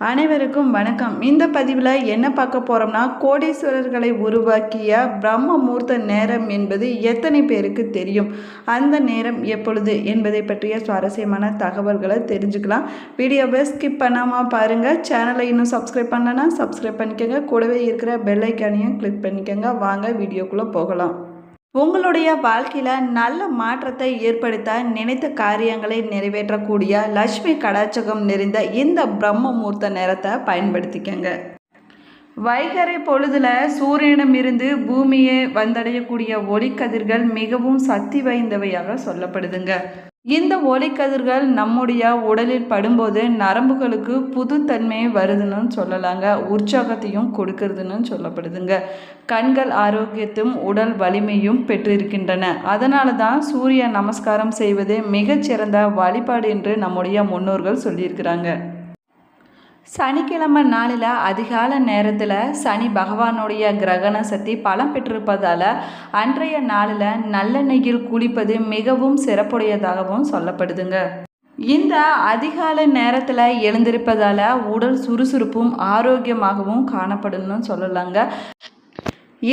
அனைவருக்கும் வணக்கம். இந்த பதிவில் என்ன பார்க்க போகிறோம்னா கோடீஸ்வரர்களை உருவாக்கிய பிரம்ம மூர்த்த நேரம் என்பது எத்தனை பேருக்கு தெரியும்? அந்த நேரம் எப்பொழுது என்பதை பற்றிய சுவாரஸ்யமான தகவல்களை தெரிஞ்சுக்கலாம். வீடியோவை ஸ்கிப் பண்ணாமல் பாருங்கள் சேனலை இன்னும் சப்ஸ்கிரைப் பண்ணலன்னா சப்ஸ்கிரைப் பண்ணிக்கோங்க. கூடவே இருக்கிற பெல் ஐக்கானையும் கிளிக் பண்ணிக்கோங்க. வாங்க வீடியோக்குள்ளே போகலாம். உங்களுடைய வாழ்க்கையில் நல்ல மாற்றத்தை ஏற்படுத்த நினைத்த காரியங்களை நிறைவேற்றக்கூடிய லட்சுமி கடாச்சகம் நிறைந்த இந்த பிரம்ம முகூர்த்த நேரத்தை பயன்படுத்திக்கங்க. வைகரை பொழுதுல சூரியனிடமிருந்து பூமியை வந்தடையக்கூடிய ஒளிக்கதிர்கள் மிகவும் சக்தி வாய்ந்தவையாக சொல்லப்படுதுங்க. இந்த ஒளிக்கதிர்கள் நம்முடைய உடலில் படும்போது நரம்புகளுக்கு புதுத்தன்மையை வருதுன்னு சொல்லலாங்க. உற்சாகத்தையும் கொடுக்கறதுன்னு சொல்லப்படுதுங்க. கண்கள் ஆரோக்கியத்தும் உடல் வலிமையும் பெற்றிருக்கின்றன. அதனால தான் சூரிய நமஸ்காரம் செய்வது மிகச்சிறந்த வழிபாடு என்று நம்முடைய முன்னோர்கள் சொல்லியிருக்கிறாங்க. சனிக்கிழமை நாளில் அதிகால நேரத்தில் சனி பகவானுடைய கிரகண சக்தி பலம் பெற்றிருப்பதால் அன்றைய நாளில் நல்லெண்ணெயில் குளிப்பது மிகவும் சிறப்புடையதாகவும் சொல்லப்படுதுங்க. இந்த அதிகாலை நேரத்தில் எழுந்திருப்பதால் உடல் சுறுசுறுப்பும் ஆரோக்கியமாகவும் காணப்படும்னு சொல்லலாங்க.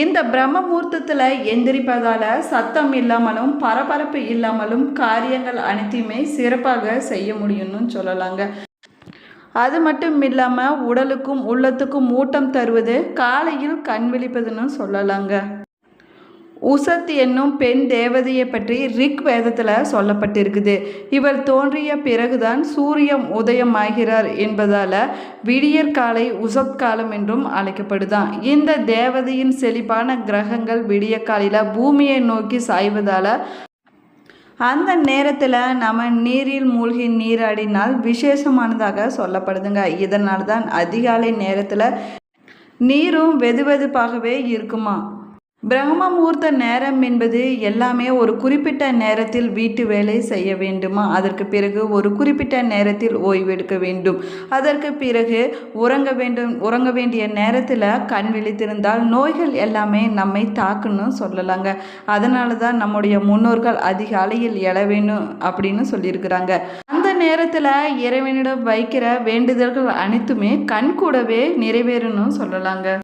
இந்த பிரம்ம முகூர்த்தத்தில் எந்திரிப்பதால் சத்தம் இல்லாமலும் பரபரப்பு இல்லாமலும் காரியங்கள் அனைத்தையுமே சிறப்பாக செய்ய முடியும்னு சொல்லலாங்க. அது மட்டும் இல்லாமல் உடலுக்கும் உள்ளத்துக்கும் ஊட்டம் தருவது காலையில் கண் விழிப்பதுன்னு சொல்லலாங்க. உசத் என்னும் பெண் தேவதையை பற்றி ரிக் வேதத்தில் சொல்லப்பட்டிருக்குது. இவர் தோன்றிய பிறகுதான் சூரியன் உதயமாகிறார் என்பதால் விடியற் காலை உசத் காலம் என்றும் அழைக்கப்படுதான் இந்த தேவதையின் செழிப்பான கிரகங்கள் விடிய காலையில் பூமியை நோக்கி சாய்வதால் அந்த நேரத்தில் நம்ம நீரில் மூழ்கி நீராடினால் விசேஷமானதாக சொல்லப்படுதுங்க. இதனால் தான் அதிகாலை நேரத்தில் நீரும் வெதுவெதுப்பாகவே இருக்குமா? பிரம்ம முகூர்த்த நேரம் என்பது எல்லாமே ஒரு குறிப்பிட்ட நேரத்தில் வீட்டு வேலை செய்ய வேண்டுமா? அதற்கு பிறகு ஒரு குறிப்பிட்ட நேரத்தில் ஓய்வெடுக்க வேண்டும். அதற்கு பிறகு உறங்க வேண்டும் உறங்க வேண்டிய நேரத்தில் கண் விழித்திருந்தால் நோய்கள் எல்லாமே நம்மை தாக்குன்னு சொல்லலாங்க. அதனால தான் நம்முடைய முன்னோர்கள் அதிகாலையில் எழ வேணும் அப்படின்னு சொல்லியிருக்கிறாங்க. அந்த நேரத்தில் இறைவனிடம் வைக்கிற வேண்டுதல்கள் அனைத்துமே கண் கூடவே நிறைவேறணும் சொல்லலாங்க.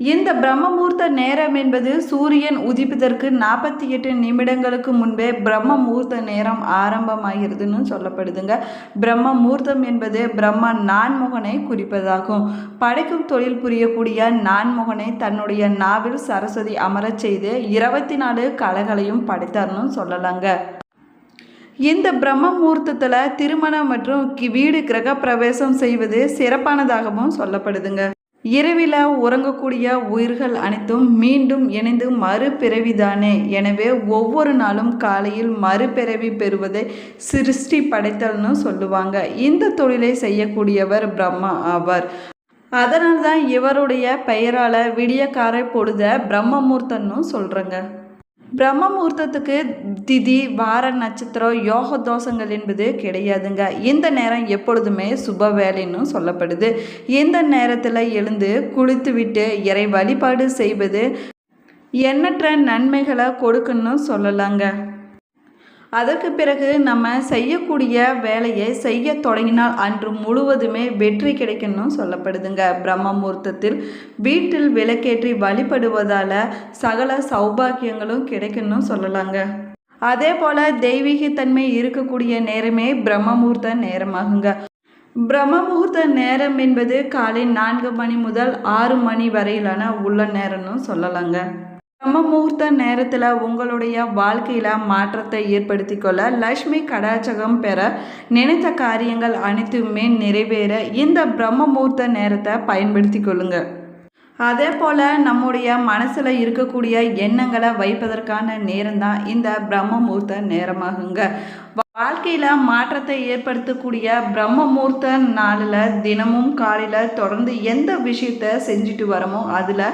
இந்த பிரம்மமூர்த்த நேரம் என்பது சூரியன் உதிப்பதற்கு நாற்பத்தி எட்டு நிமிடங்களுக்கு முன்பே பிரம்மமூர்த்த நேரம் ஆரம்பமாகிறதுன்னு சொல்லப்படுதுங்க. பிரம்மமூர்த்தம் என்பது பிரம்ம நான்முகனை குறிப்பதாகும். படைக்கும் தொழில் புரியக்கூடிய நான்முகனை தன்னுடைய நாவில் சரஸ்வதி அமரச் செய்து இருபத்தி நாலு கலைகளையும் படைத்தார்னு சொல்லலாங்க. இந்த பிரம்மமூர்த்தத்தில் திருமணம் மற்றும் வீடு கிரக பிரவேசம் செய்வது சிறப்பானதாகவும் சொல்லப்படுதுங்க. இரவில் உறங்கக்கூடிய உயிர்கள் அனைத்தும் மீண்டும் இணைந்து மறுபிறவிதானே. எனவே ஒவ்வொரு நாளும் காலையில் மறுபிறவி பெறுவதை சிருஷ்டி படைத்தல்னு சொல்லுவாங்க. இந்த தொழிலை செய்யக்கூடியவர் பிரம்மா ஆவார். அதனால்தான் இவருடைய பெயரால் விடியக்காரை பொழுத பிரம்மமூர்த்தன்னு சொல்கிறேங்க பிரம்ம முகூர்த்தத்துக்கு திதி வார நட்சத்திரம் யோக தோஷங்கள் என்பது கிடையாதுங்க. இந்த நேரம் எப்பொழுதுமே சுப வேலைன்னு சொல்லப்படுது. இந்த நேரத்தில் எழுந்து குளித்துவிட்டு இறை வழிபாடு செய்வது எண்ணற்ற நன்மைகளை கொடுக்குன்னு சொல்லலாங்க. அதற்கு பிறகு நம்ம செய்யக்கூடிய வேலையை செய்ய தொடங்கினால் அன்று முழுவதுமே வெற்றி கிடைக்கணும்னு சொல்லப்படுதுங்க. பிரம்ம முகூர்த்தத்தில் வீட்டில் விளக்கேற்றி வழிபடுவதால் சகல சௌபாக்கியங்களும் கிடைக்கணும் சொல்லலாங்க. அதே போல் தெய்வீகத்தன்மை இருக்கக்கூடிய நேரமே பிரம்ம முகூர்த்த நேரமாகுங்க. பிரம்ம முகூர்த்த நேரம் என்பது காலை நான்கு மணி முதல் ஆறு மணி வரையிலான உள்ள நேரம்னு சொல்லலாங்க. பிரம்ம முகூர்த்த நேரத்தில் உங்களுடைய வாழ்க்கையில் மாற்றத்தை ஏற்படுத்தி கொள்ள லக்ஷ்மி கடாச்சகம் பெற நினைத்த காரியங்கள் அனைத்துமே நிறைவேற இந்த பிரம்ம முகூர்த்த நேரத்தை பயன்படுத்தி கொள்ளுங்கள் அதே போல் நம்முடைய மனசில் இருக்கக்கூடிய எண்ணங்களை வைப்பதற்கான நேரம்தான் இந்த பிரம்ம முகூர்த்த நேரமாகுங்க. வாழ்க்கையில் மாற்றத்தை ஏற்படுத்தக்கூடிய பிரம்ம முகூர்த்த நாளில் தினமும் காலையில் தொடர்ந்து எந்த விஷயத்த செஞ்சுட்டு வரமோ அதில்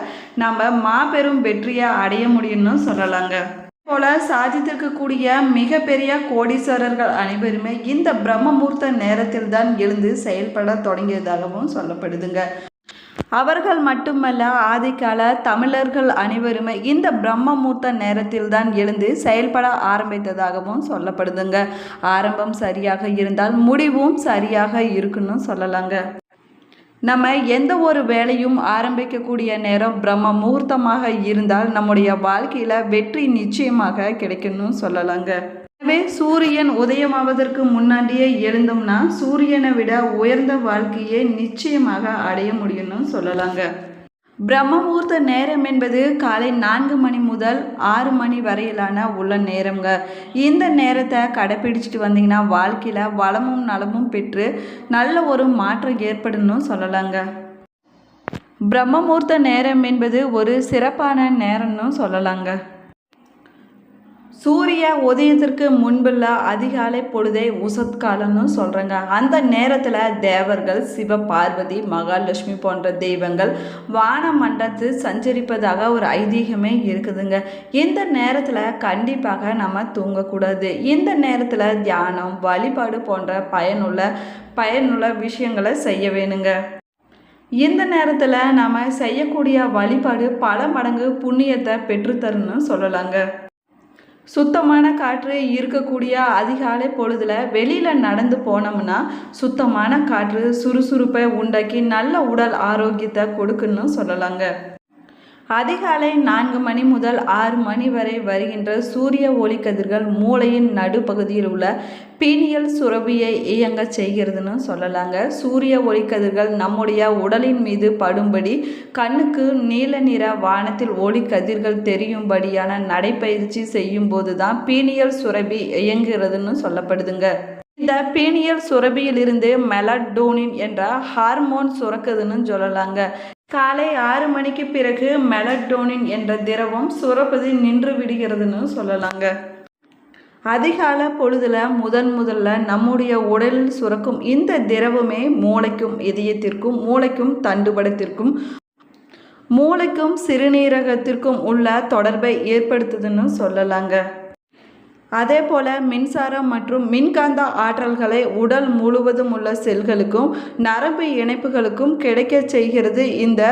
நம்ம மாபெரும் வெற்றியை அடைய முடியும்னு சொல்லலாங்க. போல சாதித்திருக்கக்கூடிய மிகப்பெரிய கோடீஸ்வரர்கள் அனைவருமே இந்த பிரம்மமூர்த்த நேரத்தில் தான் எழுந்து செயல்பட தொடங்கியதாகவும் சொல்லப்படுதுங்க. அவர்கள் மட்டுமல்ல ஆதிக்கால தமிழர்கள் அனைவருமே இந்த பிரம்மமூர்த்த நேரத்தில் தான் எழுந்து செயல்பட ஆரம்பித்ததாகவும் சொல்லப்படுதுங்க. ஆரம்பம் சரியாக இருந்தால் முடிவும் சரியாக இருக்குன்னு சொல்லலாங்க. நம்ம எந்த ஒரு வேலையும் ஆரம்பிக்கக்கூடிய நேரம் பிரம்ம முகூர்த்தமாக இருந்தால் நம்முடைய வாழ்க்கையில் வெற்றி நிச்சயமாக கிடைக்கணும்னு சொல்லலாங்க. எனவே சூரியன் உதயமாவதற்கு முன்னாடியே எழுந்தோம்னா சூரியனை விட உயர்ந்த வாழ்க்கையை நிச்சயமாக அடைய முடியும்னு சொல்லலாங்க. பிரம்மமுகூர்த்த நேரம் என்பது காலை நான்கு மணி முதல் ஆறு மணி வரையிலான உள்ள நேரங்க இந்த நேரத்தை கடைப்பிடிச்சிட்டு வந்தீங்கன்னா வாழ்க்கையில் வளமும் நலமும் பெற்று நல்ல ஒரு மாற்றம் ஏற்படும்னு சொல்லலாங்க. பிரம்மமுகூர்த்த நேரம் என்பது ஒரு சிறப்பான நேரம்னு சொல்லலாங்க. சூரிய உதயத்திற்கு முன்புள்ள அதிகாலை பொழுதை உசத்காலம்னு சொல்கிறாங்க அந்த நேரத்தில் தேவர்கள் சிவ பார்வதி மகாலட்சுமி போன்ற தெய்வங்கள் வான மண்டலத்து சஞ்சரிப்பதாக ஒரு ஐதீகமே இருக்குதுங்க. இந்த நேரத்தில் கண்டிப்பாக நம்ம தூங்கக்கூடாது. இந்த நேரத்தில் தியானம் வழிபாடு போன்ற பயனுள்ள பயனுள்ள விஷயங்களை செய்ய வேணுங்க. இந்த நேரத்தில் நாம் செய்யக்கூடிய வழிபாடு பல மடங்கு புண்ணியத்தை பெற்றுத்தருன்னு சொல்லலாங்க. சுத்தமான காற்று இருக்கக்கூடிய அதிகாலை பொழுதில் வெளியில் நடந்து போனோம்னா சுத்தமான காற்று சுறுசுறுப்பை உண்டாக்கி நல்ல உடல் ஆரோக்கியத்தை கொடுக்குன்னு சொல்லலாங்க. அதிகாலை நான்கு மணி முதல் ஆறு மணி வரை வருகின்ற சூரிய ஒளிக்கதிர்கள் மூளையின் நடுப்பகுதியில் உள்ள பீனியல் சுரபியை இயங்க செய்கிறதுன்னு சொல்லலாங்க. சூரிய ஒளிக்கதிர்கள் நம்முடைய உடலின் மீது படும்படி கண்ணுக்கு நீல நிற வானத்தில் ஒளிக்கதிர்கள் தெரியும்படியான நடைப்பயிற்சி செய்யும் போது தான் பீனியல் சுரபி இயங்குகிறதுன்னு சொல்லப்படுதுங்க. இந்த பீனியல் சுரபியிலிருந்து மெலடோனின் என்ற ஹார்மோன் சுரக்குதுன்னு சொல்லலாங்க. காலை ஆறு மணிக்கு பிறகு மெலட்டோனின் என்ற திரவம் சுரப்பது நின்று விடுகிறதுன்னு சொல்லலாங்க. அதிகால பொழுதுல முதன் முதல்ல நம்முடைய உடலில் சுரக்கும் இந்த திரவமே மூளைக்கும் இதயத்திற்கும் மூளைக்கும் தண்டுபடத்திற்கும் மூளைக்கும் சிறுநீரகத்திற்கும் உள்ள தொடர்பை ஏற்படுத்துதுன்னு சொல்லலாங்க. அதே போல் மின்சாரம் மற்றும் மின்காந்த ஆற்றல்களை உடல் முழுவதும் உள்ள செல்களுக்கும் நரம்பு இணைப்புகளுக்கும் கிடைக்க செய்கிறது இந்த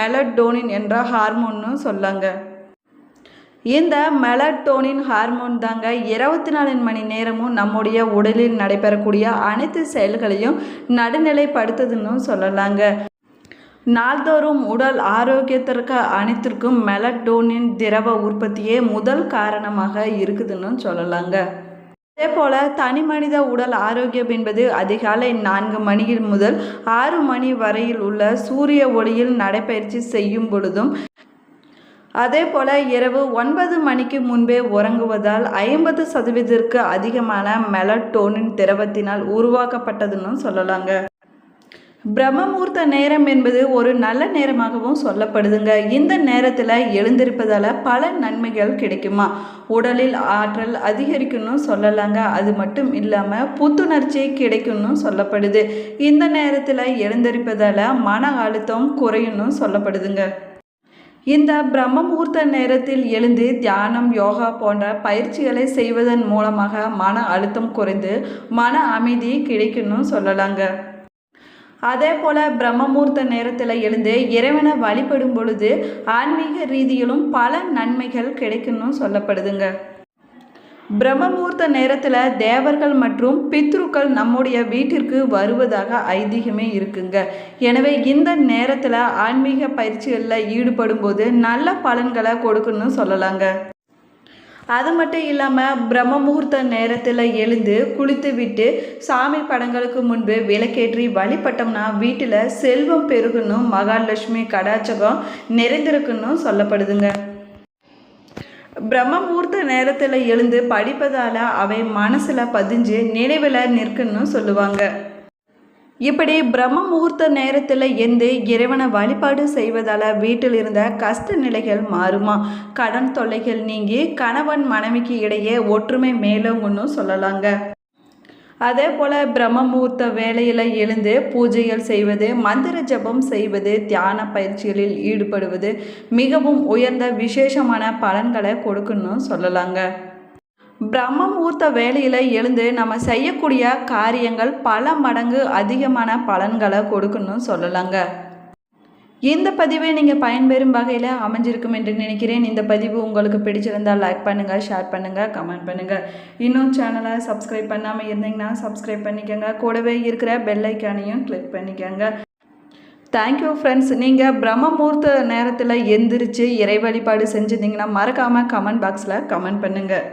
மெலட்டோனின் என்ற ஹார்மோன்னு சொல்லாங்க. இந்த மெலட்டோனின் ஹார்மோன் தாங்க இருபத்தி நாலு மணி நேரமும் நம்முடைய உடலில் நடைபெறக்கூடிய அனைத்து செயல்களையும் நடுநிலைப்படுத்துதுன்னு சொல்லலாங்க. நாள்தோறும் உடல் ஆரோக்கியத்திற்கு அனைத்திற்கும் மெலட்டோனின் திரவ உற்பத்தியே முதல் காரணமாக இருக்குதுன்னு சொல்லலாங்க. அதே போல் தனி மனித உடல் ஆரோக்கியம் என்பது அதிகாலை நான்கு மணியில் முதல் ஆறு மணி வரையில் உள்ள சூரிய ஒளியில் நடைபயிற்சி செய்யும் பொழுதும் அதே போல் இரவு ஒன்பது மணிக்கு முன்பே உறங்குவதால் ஐம்பது சதவீதத்திற்கு அதிகமான மெலட்டோனின் திரவத்தினால் உருவாக்கப்பட்டதுன்னு சொல்லலாங்க. பிரம்மமூர்த்த நேரம் என்பது ஒரு நல்ல நேரமாகவும் சொல்லப்படுதுங்க. இந்த நேரத்தில் எழுந்திருப்பதால் பல நன்மைகள் கிடைக்குமா? உடலில் ஆற்றல் அதிகரிக்கணும் சொல்லலாங்க. அது மட்டும் இல்லாமல் புத்துணர்ச்சி கிடைக்கும்னு சொல்லப்படுது. இந்த நேரத்தில் எழுந்திருப்பதால் மன அழுத்தம் குறையும்னு சொல்லப்படுதுங்க. இந்த பிரம்மமூர்த்த நேரத்தில் எழுந்து தியானம் யோகா போன்ற பயிற்சிகளை செய்வதன் மூலமாக மன அழுத்தம் குறைந்து மன அமைதி கிடைக்கணும் சொல்லலாங்க. அதே போல் பிரம்மமூர்த்த நேரத்தில் எழுந்து இறைவனை வழிபடும் பொழுது ஆன்மீக ரீதியிலும் பல நன்மைகள் கிடைக்குன்னு சொல்லப்படுதுங்க. பிரம்மமூர்த்த நேரத்தில் தேவர்கள் மற்றும் பித்ருக்கள் நம்முடைய வீட்டிற்கு வருவதாக ஐதீகமே இருக்குங்க. எனவே இந்த நேரத்தில் ஆன்மீக பயிற்சிகளில் ஈடுபடும் போது நல்ல பலன்களை கொடுக்குன்னு சொல்லலாங்க. அது மட்டும் இல்லாமல் பிரம்ம முகூர்த்த நேரத்தில் எழுந்து குளித்து விட்டு சாமி படங்களுக்கு முன்பு விளக்கேற்றி வழிபட்டோம்னா வீட்டில் செல்வம் பெருகணும் மகாலட்சுமி கடாச்சகம் நிறைந்திருக்குன்னு சொல்லப்படுதுங்க. பிரம்ம முகூர்த்த நேரத்தில் எழுந்து படிப்பதால் அவை மனசில் பதிஞ்சு நினைவில் நிற்குன்னு சொல்லுவாங்க. இப்படி பிரம்ம முகூர்த்த நேரத்தில் இருந்து இறைவனை வழிபாடு செய்வதால் வீட்டில் இருந்த கஷ்ட நிலைகள் மாறுமா? கடன் தொல்லைகள் நீங்கி கணவன் மனைவிக்கு இடையே ஒற்றுமை மேலோங்கன்னு சொல்லலாங்க. அதே போல் பிரம்ம முகூர்த்த வேலையில் எழுந்து பூஜைகள் செய்வது மந்திர ஜபம் செய்வது தியான பயிற்சிகளில் ஈடுபடுவது மிகவும் உயர்ந்த விசேஷமான பலன்களை கொடுக்கணும்னு சொல்லலாங்க. பிரம்மமூர்த்த வேலையில் எழுந்து நம்ம செய்யக்கூடிய காரியங்கள் பல மடங்கு அதிகமான பலன்களை கொடுக்கணும்னு சொல்லலாங்க. இந்த பதிவை நீங்கள் பயன்பெறும் வகையில் அமைஞ்சிருக்கும் என்று நினைக்கிறேன். இந்த பதிவு உங்களுக்கு பிடிச்சிருந்தால் லைக் பண்ணுங்கள் ஷேர் பண்ணுங்கள் கமெண்ட் பண்ணுங்கள் இன்னும் சேனலை சப்ஸ்கிரைப் பண்ணாமல் இருந்தீங்கன்னா சப்ஸ்கிரைப் பண்ணிக்கோங்க. கூடவே இருக்கிற பெல்லைக்கானையும் கிளிக் பண்ணிக்கோங்க. தேங்க்யூ ஃப்ரெண்ட்ஸ் நீங்கள் பிரம்மமூர்த்த நேரத்தில் எந்திரிச்சு இறை வழிபாடு செஞ்சுருந்தீங்கன்னா மறக்காமல் கமெண்ட் பாக்ஸில் கமெண்ட் பண்ணுங்கள்